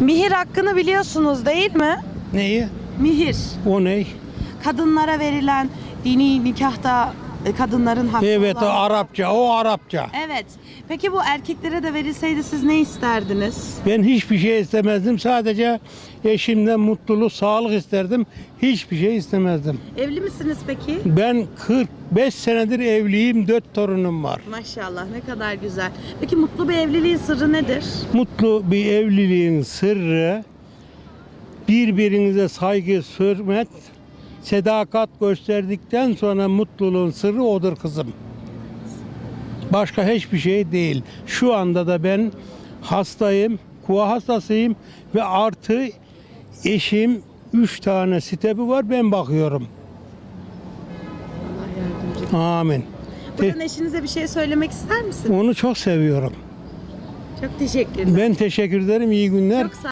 Mihir hakkını biliyorsunuz değil mi? Neyi? Mihir. O ne? Kadınlara verilen dini nikahta e, kadınların hakkı Evet o olan- Arapça, o Arapça. Evet. Peki bu erkeklere de verilseydi siz ne isterdiniz? Ben hiçbir şey istemezdim. Sadece eşimden mutluluk, sağlık isterdim. Hiçbir şey istemezdim. Evli misiniz peki? Ben 45 senedir evliyim, 4 torunum var. Maşallah ne kadar güzel. Peki mutlu bir evliliğin sırrı nedir? Mutlu bir evliliğin sırrı birbirinize saygı, hürmet, sadakat gösterdikten sonra mutluluğun sırrı odur kızım. Başka hiçbir şey değil. Şu anda da ben hastayım, kuva hastasıyım ve artı eşim üç tane sitebi var ben bakıyorum. Amin. Buradan eşinize bir şey söylemek ister misiniz? Onu çok seviyorum. Çok teşekkür ederim. Ben teşekkür ederim. İyi günler. Çok sağ